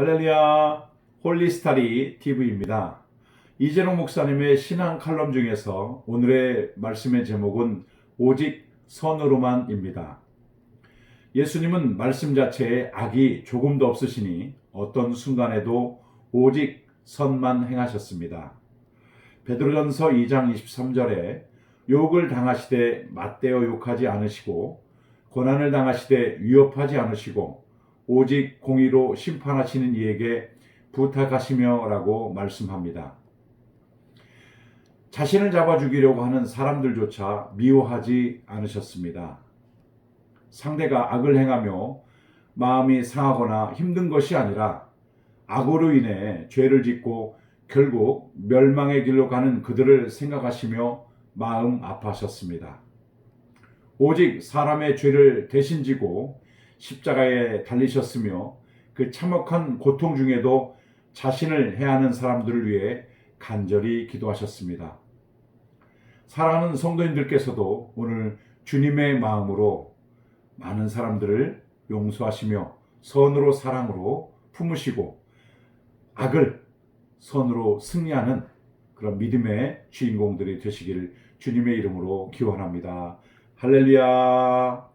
할렐루야 홀리스타리 TV입니다. 이재롱 목사님의 신앙 칼럼 중에서 오늘의 말씀의 제목은 오직 선으로만입니다. 예수님은 말씀 자체에 악이 조금도 없으시니 어떤 순간에도 오직 선만 행하셨습니다. 베드로전서 2장 23절에 욕을 당하시되 맞대어 욕하지 않으시고 고난을 당하시되 위협하지 않으시고 오직 공의로 심판하시는 이에게 부탁하시며라고 말씀합니다. 자신을 잡아 죽이려고 하는 사람들조차 미워하지 않으셨습니다. 상대가 악을 행하며 마음이 상하거나 힘든 것이 아니라 악으로 인해 죄를 짓고 결국 멸망의 길로 가는 그들을 생각하시며 마음 아파하셨습니다. 오직 사람의 죄를 대신 지고 십자가에 달리셨으며 그 참혹한 고통 중에도 자신을 해하는 사람들을 위해 간절히 기도하셨습니다. 사랑하는 성도님들께서도 오늘 주님의 마음으로 많은 사람들을 용서하시며 선으로 사랑으로 품으시고 악을 선으로 승리하는 그런 믿음의 주인공들이 되시기를 주님의 이름으로 기원합니다. 할렐루야.